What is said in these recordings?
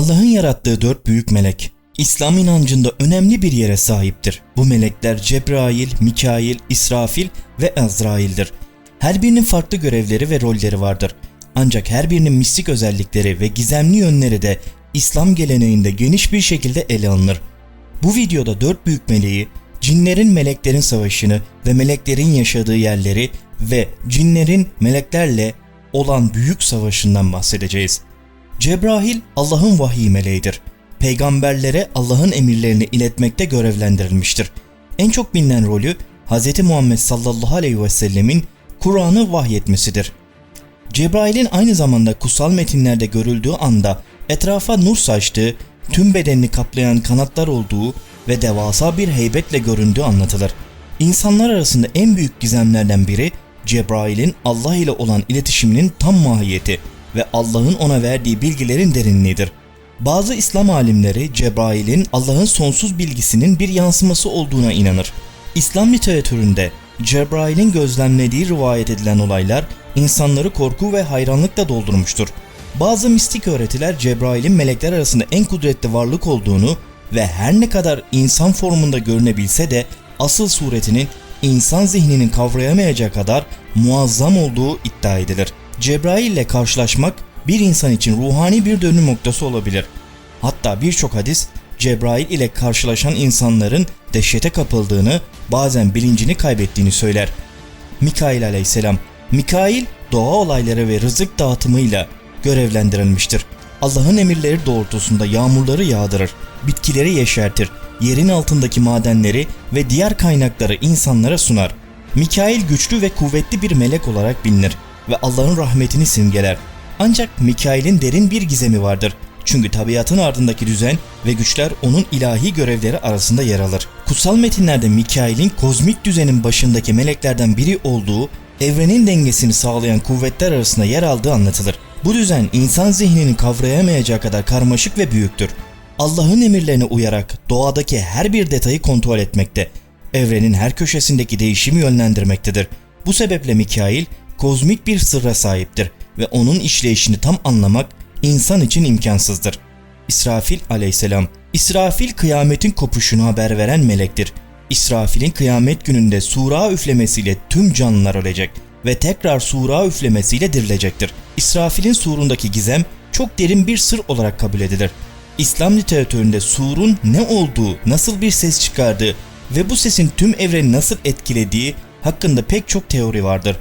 Allah'ın yarattığı dört büyük melek, İslam inancında önemli bir yere sahiptir. Bu melekler Cebrail, Mikail, İsrafil ve Azrail'dir. Her birinin farklı görevleri ve rolleri vardır. Ancak her birinin mistik özellikleri ve gizemli yönleri de İslam geleneğinde geniş bir şekilde ele alınır. Bu videoda dört büyük meleği, cinlerin meleklerin savaşını ve meleklerin yaşadığı yerleri ve cinlerin meleklerle olan büyük savaşından bahsedeceğiz. Cebrail Allah'ın vahiy meleğidir. Peygamberlere Allah'ın emirlerini iletmekte görevlendirilmiştir. En çok bilinen rolü Hz. Muhammed sallallahu aleyhi ve sellemin Kur'an'ı vahyetmesidir. Cebrail'in aynı zamanda kutsal metinlerde görüldüğü anda etrafa nur saçtığı, tüm bedenini kaplayan kanatlar olduğu ve devasa bir heybetle göründüğü anlatılır. İnsanlar arasında en büyük gizemlerden biri Cebrail'in Allah ile olan iletişiminin tam mahiyeti ve Allah'ın ona verdiği bilgilerin derinliğidir. Bazı İslam alimleri Cebrail'in Allah'ın sonsuz bilgisinin bir yansıması olduğuna inanır. İslam literatüründe Cebrail'in gözlemlediği rivayet edilen olaylar insanları korku ve hayranlıkla doldurmuştur. Bazı mistik öğretiler Cebrail'in melekler arasında en kudretli varlık olduğunu ve her ne kadar insan formunda görünebilse de asıl suretinin insan zihninin kavrayamayacağı kadar muazzam olduğu iddia edilir. Cebrail ile karşılaşmak bir insan için ruhani bir dönüm noktası olabilir. Hatta birçok hadis Cebrail ile karşılaşan insanların dehşete kapıldığını, bazen bilincini kaybettiğini söyler. Mikail aleyhisselam Mikail doğa olayları ve rızık dağıtımıyla görevlendirilmiştir. Allah'ın emirleri doğrultusunda yağmurları yağdırır, bitkileri yeşertir, yerin altındaki madenleri ve diğer kaynakları insanlara sunar. Mikail güçlü ve kuvvetli bir melek olarak bilinir ve Allah'ın rahmetini simgeler. Ancak Mikail'in derin bir gizemi vardır. Çünkü tabiatın ardındaki düzen ve güçler onun ilahi görevleri arasında yer alır. Kutsal metinlerde Mikail'in kozmik düzenin başındaki meleklerden biri olduğu, evrenin dengesini sağlayan kuvvetler arasında yer aldığı anlatılır. Bu düzen insan zihnini kavrayamayacağı kadar karmaşık ve büyüktür. Allah'ın emirlerine uyarak doğadaki her bir detayı kontrol etmekte, evrenin her köşesindeki değişimi yönlendirmektedir. Bu sebeple Mikail kozmik bir sırra sahiptir ve onun işleyişini tam anlamak insan için imkansızdır. İsrafil aleyhisselam İsrafil kıyametin kopuşunu haber veren melektir. İsrafil'in kıyamet gününde sura üflemesiyle tüm canlılar ölecek ve tekrar sura üflemesiyle dirilecektir. İsrafil'in surundaki gizem çok derin bir sır olarak kabul edilir. İslam literatüründe surun ne olduğu, nasıl bir ses çıkardığı ve bu sesin tüm evreni nasıl etkilediği hakkında pek çok teori vardır.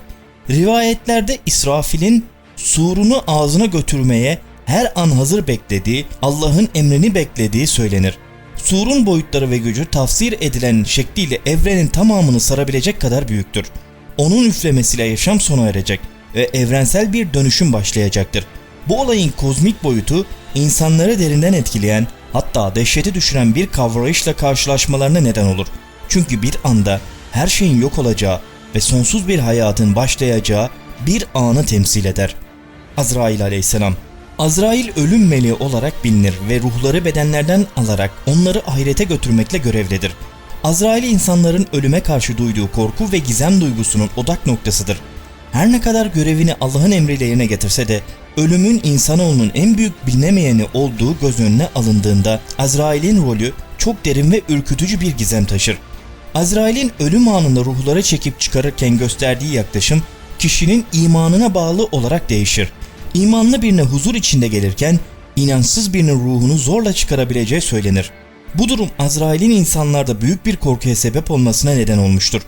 Rivayetlerde İsrafil'in surunu ağzına götürmeye her an hazır beklediği, Allah'ın emrini beklediği söylenir. Surun boyutları ve gücü tafsir edilen şekliyle evrenin tamamını sarabilecek kadar büyüktür. Onun üflemesiyle yaşam sona erecek ve evrensel bir dönüşüm başlayacaktır. Bu olayın kozmik boyutu insanları derinden etkileyen hatta dehşete düşüren bir kavrayışla karşılaşmalarına neden olur. Çünkü bir anda her şeyin yok olacağı ve sonsuz bir hayatın başlayacağı bir anı temsil eder. Azrail aleyhisselam Azrail ölüm meleği olarak bilinir ve ruhları bedenlerden alarak onları ahirete götürmekle görevlidir. Azrail insanların ölüme karşı duyduğu korku ve gizem duygusunun odak noktasıdır. Her ne kadar görevini Allah'ın emriyle yerine getirse de ölümün insanoğlunun en büyük bilinemeyeni olduğu göz önüne alındığında Azrail'in rolü çok derin ve ürkütücü bir gizem taşır. Azrail'in ölüm anında ruhları çekip çıkarırken gösterdiği yaklaşım kişinin imanına bağlı olarak değişir. İmanlı birine huzur içinde gelirken inançsız birinin ruhunu zorla çıkarabileceği söylenir. Bu durum Azrail'in insanlarda büyük bir korkuya sebep olmasına neden olmuştur.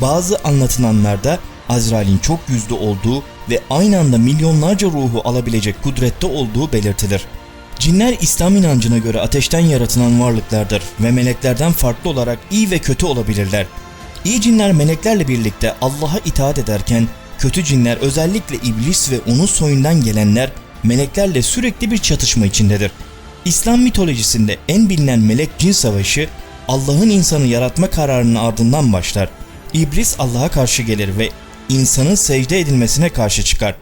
Bazı anlatılanlarda Azrail'in çok yüzlü olduğu ve aynı anda milyonlarca ruhu alabilecek kudrette olduğu belirtilir. Cinler İslam inancına göre ateşten yaratılan varlıklardır ve meleklerden farklı olarak iyi ve kötü olabilirler. İyi cinler meleklerle birlikte Allah'a itaat ederken kötü cinler özellikle iblis ve onun soyundan gelenler meleklerle sürekli bir çatışma içindedir. İslam mitolojisinde en bilinen melek cin savaşı Allah'ın insanı yaratma kararının ardından başlar. İblis Allah'a karşı gelir ve insanın secde edilmesine karşı çıkar.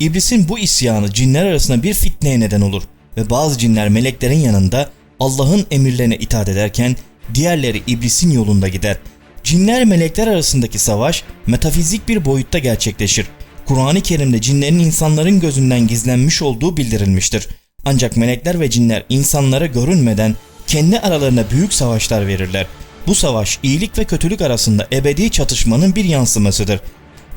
İblisin bu isyanı cinler arasında bir fitneye neden olur ve bazı cinler meleklerin yanında Allah'ın emirlerine itaat ederken diğerleri iblisin yolunda gider. Cinler melekler arasındaki savaş metafizik bir boyutta gerçekleşir. Kur'an-ı Kerim'de cinlerin insanların gözünden gizlenmiş olduğu bildirilmiştir. Ancak melekler ve cinler insanlara görünmeden kendi aralarına büyük savaşlar verirler. Bu savaş iyilik ve kötülük arasında ebedi çatışmanın bir yansımasıdır.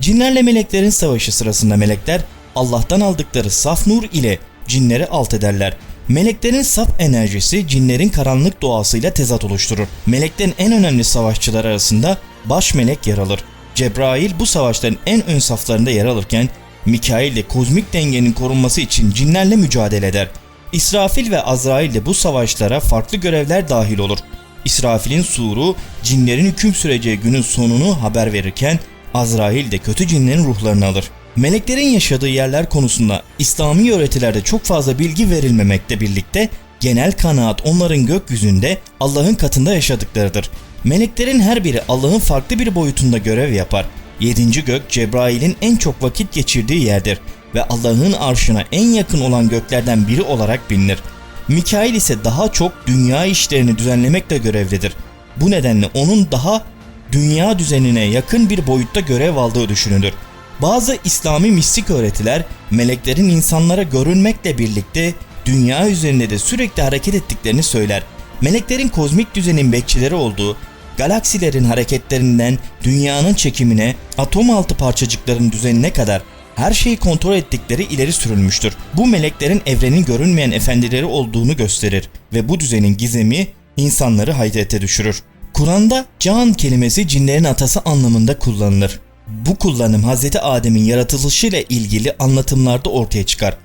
Cinlerle meleklerin savaşı sırasında melekler Allah'tan aldıkları saf nur ile cinleri alt ederler. Meleklerin saf enerjisi cinlerin karanlık doğasıyla tezat oluşturur. Meleklerin en önemli savaşçılar arasında baş melek yer alır. Cebrail bu savaşların en ön saflarında yer alırken Mikail de kozmik dengenin korunması için cinlerle mücadele eder. İsrafil ve Azrail de bu savaşlara farklı görevler dahil olur. İsrafil'in suru cinlerin hüküm süreceği günün sonunu haber verirken Azrail de kötü cinlerin ruhlarını alır. Meleklerin yaşadığı yerler konusunda İslami öğretilerde çok fazla bilgi verilmemekle birlikte genel kanaat onların gökyüzünde Allah'ın katında yaşadıklarıdır. Meleklerin her biri Allah'ın farklı bir boyutunda görev yapar. Yedinci gök Cebrail'in en çok vakit geçirdiği yerdir ve Allah'ın arşına en yakın olan göklerden biri olarak bilinir. Mikail ise daha çok dünya işlerini düzenlemekle görevlidir. Bu nedenle onun daha dünya düzenine yakın bir boyutta görev aldığı düşünülür. Bazı İslami mistik öğretiler meleklerin insanlara görünmekle birlikte dünya üzerinde de sürekli hareket ettiklerini söyler. Meleklerin kozmik düzenin bekçileri olduğu, galaksilerin hareketlerinden dünyanın çekimine, atom altı parçacıkların düzenine kadar her şeyi kontrol ettikleri ileri sürülmüştür. Bu meleklerin evrenin görünmeyen efendileri olduğunu gösterir ve bu düzenin gizemi insanları hayrete düşürür. Kur'an'da can kelimesi cinlerin atası anlamında kullanılır. Bu kullanım Hz. Adem'in yaratılışıyla ilgili anlatımlarda ortaya çıkar.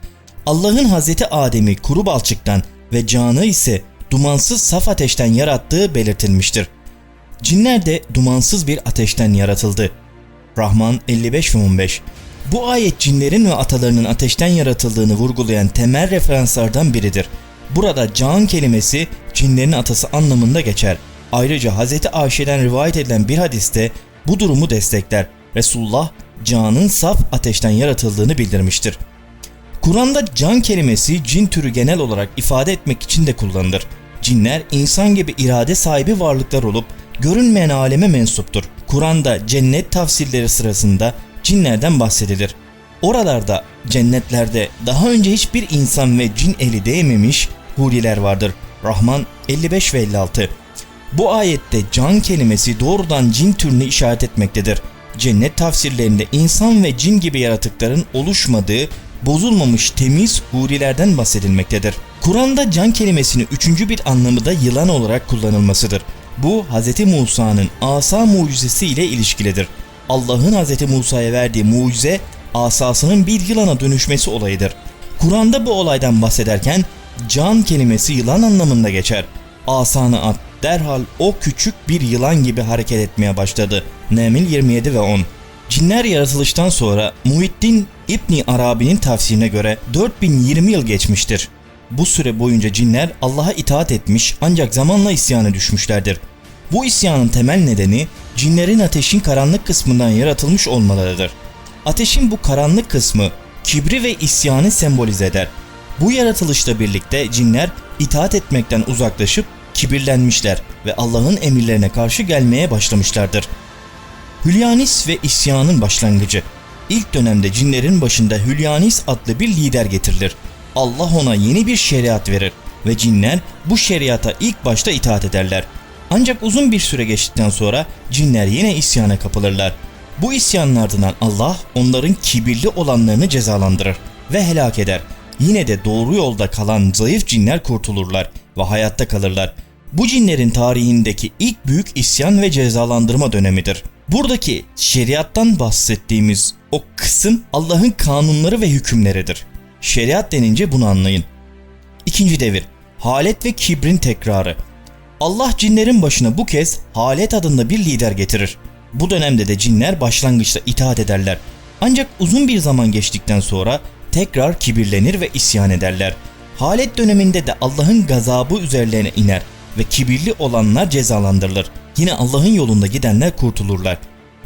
Allah'ın Hz. Adem'i kuru balçıktan ve canı ise dumansız saf ateşten yarattığı belirtilmiştir. Cinler de dumansız bir ateşten yaratıldı. Rahman 55 ve 15 Bu ayet cinlerin ve atalarının ateşten yaratıldığını vurgulayan temel referanslardan biridir. Burada can kelimesi cinlerin atası anlamında geçer. Ayrıca Hz. Ayşe'den rivayet edilen bir hadiste bu durumu destekler. Resulullah canın saf ateşten yaratıldığını bildirmiştir. Kur'an'da can kelimesi cin türü genel olarak ifade etmek için de kullanılır. Cinler insan gibi irade sahibi varlıklar olup görünmeyen aleme mensuptur. Kur'an'da cennet tafsirleri sırasında cinlerden bahsedilir. Oralarda cennetlerde daha önce hiçbir insan ve cin eli değmemiş huriler vardır. Rahman 55 ve 56. Bu ayette can kelimesi doğrudan cin türünü işaret etmektedir. Cennet tafsirlerinde insan ve cin gibi yaratıkların oluşmadığı, bozulmamış temiz hurilerden bahsedilmektedir. Kur'an'da can kelimesinin üçüncü bir anlamı da yılan olarak kullanılmasıdır. Bu Hz. Musa'nın asa mucizesi ile ilişkilidir. Allah'ın Hz. Musa'ya verdiği mucize asasının bir yılana dönüşmesi olayıdır. Kur'an'da bu olaydan bahsederken can kelimesi yılan anlamında geçer. Asanı at derhal o küçük bir yılan gibi hareket etmeye başladı. Nemil 27 ve 10 Cinler yaratılıştan sonra Muhittin İbni Arabi'nin tavsiyine göre 4020 yıl geçmiştir. Bu süre boyunca cinler Allah'a itaat etmiş ancak zamanla isyana düşmüşlerdir. Bu isyanın temel nedeni cinlerin ateşin karanlık kısmından yaratılmış olmalarıdır. Ateşin bu karanlık kısmı kibri ve isyanı sembolize eder. Bu yaratılışla birlikte cinler itaat etmekten uzaklaşıp kibirlenmişler ve Allah'ın emirlerine karşı gelmeye başlamışlardır. Hülyanis ve isyanın başlangıcı. İlk dönemde cinlerin başında Hülyanis adlı bir lider getirilir. Allah ona yeni bir şeriat verir ve cinler bu şeriata ilk başta itaat ederler. Ancak uzun bir süre geçtikten sonra cinler yine isyana kapılırlar. Bu isyanın ardından Allah onların kibirli olanlarını cezalandırır ve helak eder. Yine de doğru yolda kalan zayıf cinler kurtulurlar ve hayatta kalırlar. Bu cinlerin tarihindeki ilk büyük isyan ve cezalandırma dönemidir. Buradaki şeriattan bahsettiğimiz o kısım Allah'ın kanunları ve hükümleridir. Şeriat denince bunu anlayın. İkinci devir. Halet ve kibrin tekrarı. Allah cinlerin başına bu kez Halet adında bir lider getirir. Bu dönemde de cinler başlangıçta itaat ederler. Ancak uzun bir zaman geçtikten sonra tekrar kibirlenir ve isyan ederler. Halet döneminde de Allah'ın gazabı üzerlerine iner ve kibirli olanlar cezalandırılır. Yine Allah'ın yolunda gidenler kurtulurlar.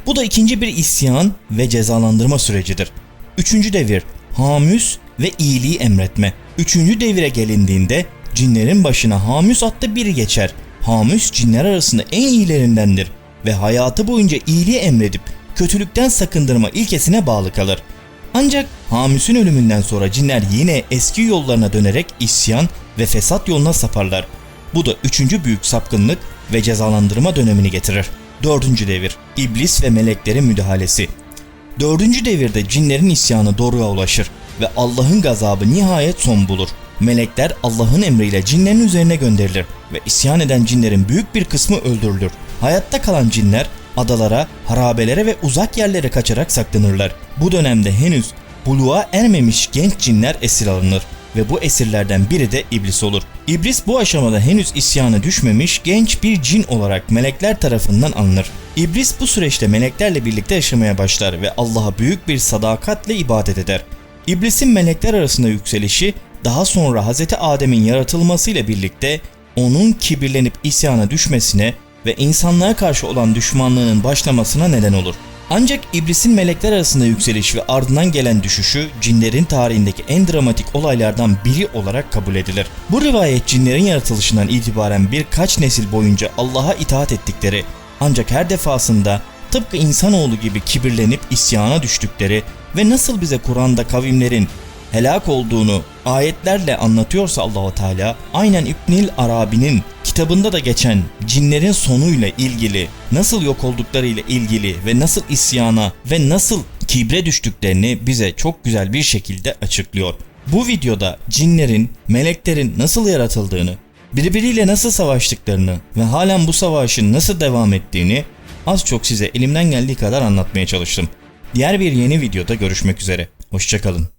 Bu da ikinci bir isyan ve cezalandırma sürecidir. Üçüncü devir Hamüs ve iyiliği emretme. Üçüncü devire gelindiğinde cinlerin başına Hamüs adlı biri geçer. Hamüs cinler arasında en iyilerindendir ve hayatı boyunca iyiliği emredip kötülükten sakındırma ilkesine bağlı kalır. Ancak Hamüs'ün ölümünden sonra cinler yine eski yollarına dönerek isyan ve fesat yoluna saparlar. Bu da üçüncü büyük sapkınlık ve cezalandırma dönemini getirir. Dördüncü devir, iblis ve meleklerin müdahalesi. Dördüncü devirde cinlerin isyanı doğruya ulaşır ve Allah'ın gazabı nihayet son bulur. Melekler Allah'ın emriyle cinlerin üzerine gönderilir ve isyan eden cinlerin büyük bir kısmı öldürülür. Hayatta kalan cinler adalara, harabelere ve uzak yerlere kaçarak saklanırlar. Bu dönemde henüz buluğa ermemiş genç cinler esir alınır ve bu esirlerden biri de iblis olur. İblis bu aşamada henüz isyana düşmemiş genç bir cin olarak melekler tarafından alınır. İblis bu süreçte meleklerle birlikte yaşamaya başlar ve Allah'a büyük bir sadakatle ibadet eder. İblisin melekler arasında yükselişi daha sonra Hz. Adem'in yaratılmasıyla birlikte onun kibirlenip isyana düşmesine ve insanlığa karşı olan düşmanlığının başlamasına neden olur. Ancak iblisin melekler arasında yükseliş ve ardından gelen düşüşü cinlerin tarihindeki en dramatik olaylardan biri olarak kabul edilir. Bu rivayet cinlerin yaratılışından itibaren birkaç nesil boyunca Allah'a itaat ettikleri ancak her defasında tıpkı insanoğlu gibi kibirlenip isyana düştükleri ve nasıl bize Kur'an'da kavimlerin helak olduğunu ayetlerle anlatıyorsa Allahu Teala aynen İbnül Arabi'nin kitabında da geçen cinlerin sonuyla ilgili nasıl yok oldukları ile ilgili ve nasıl isyana ve nasıl kibre düştüklerini bize çok güzel bir şekilde açıklıyor. Bu videoda cinlerin, meleklerin nasıl yaratıldığını, birbiriyle nasıl savaştıklarını ve halen bu savaşın nasıl devam ettiğini az çok size elimden geldiği kadar anlatmaya çalıştım. Diğer bir yeni videoda görüşmek üzere. Hoşçakalın.